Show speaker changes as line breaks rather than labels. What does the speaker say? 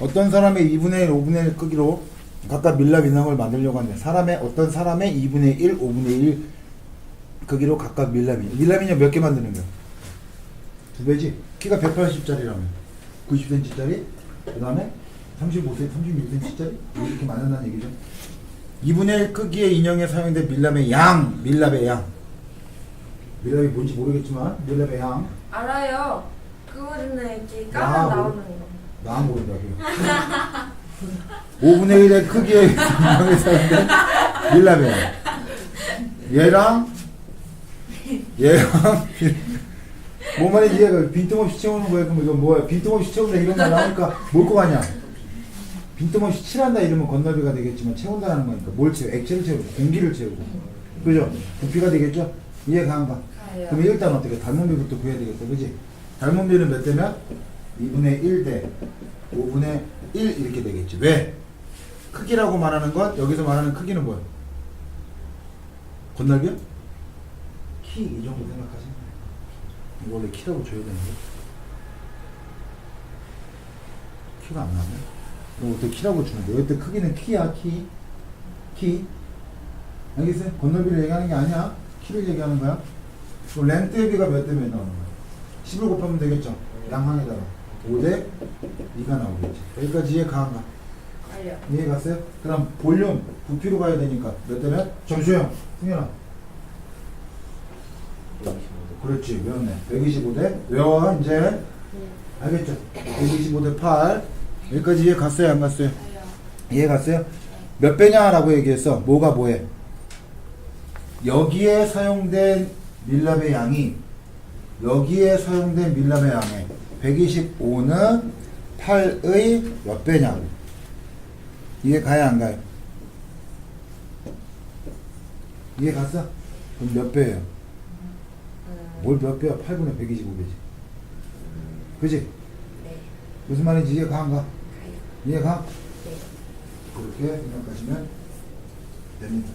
어떤 사람의 2분의 1, 5분의 1 크기로 각각 밀랍 인형을 만들려고 하는데 사람의 어떤 사람의 2분의 1, 5분의 1 크기로 각각 밀랍 인형 밀랍 인형 몇 개 만드는 거야? 두 배지? 키가 180짜리라면 90cm짜리 그 다음에 35cm, 36cm짜리 이렇게 만든다는 얘기죠 2분의 1 크기의 인형에 사용된 밀랍의 양 밀랍의 양 밀랍이 뭔지 모르겠지만 밀랍의 양
알아요. 그거는 이렇게
아,
까만
뭐.
나오는 거.
나안 모른다고요. 5분의 1의 크기의 사용된 밀랍의 양 얘랑 얘랑 뭔 말인지 이해가 빈틈없이 채우는 거야 그럼 이건 뭐야? 빈틈없이 채운다 이런 말 나오니까 뭘거 같냐? 빈틈없이 칠한다 이러면 건널비가 되겠지만 채운다는 거니까 뭘 채워? 액체를 채우고 공기를 채우고. 그죠? 부피가 되겠죠? 이해 가는가.
가요.
그럼 일단 어떻게? 닮은비부터 구해야 되겠다. 그지? 닮은비는 몇 대면 2분의 1대 5분의 1 이렇게 되겠지. 왜? 크기라고 말하는 건 여기서 말하는 크기는 뭐야 건널비야 키 이 정도 생각하시면 돼요. 이거 원래 키라고 줘야 되는데. 키가 안 나네. 그럼 어떻게 키라고 주는데 여기 크기는 키야 키. 키. 알겠어요? 건널비를 얘기하는 게 아니야. 키를 얘기하는 거야. 그럼 렌트의 비가 몇 대 몇 나오는 거야? 10을 곱하면 되겠죠? 양항에다가 5대 2가 나오겠지 여기까지 이해 가한가
가요.
이해 갔어요? 그럼 볼륨 부피로 가야 되니까 몇 대면? 점수형 승현아 그렇지 외웠네 125대 외워 이제
네.
알겠죠? 125대 8 여기까지 이해 갔어요 안 갔어요? 이해 갔어요? 몇 배냐라고 얘기했어 뭐가 뭐해? 여기에 사용된 밀랍의 양이 여기에 사용된 밀랍의 양에 125는 8의 몇 배냐고 이해 가야 안 가요? 이해 갔어? 그럼 몇 배예요?
음,
뭘몇 배야? 8분의 125배지 그지?
네.
무슨 말인지 이해 가안 가? 이해 가?
네.
그렇게 생각하시면 됩니다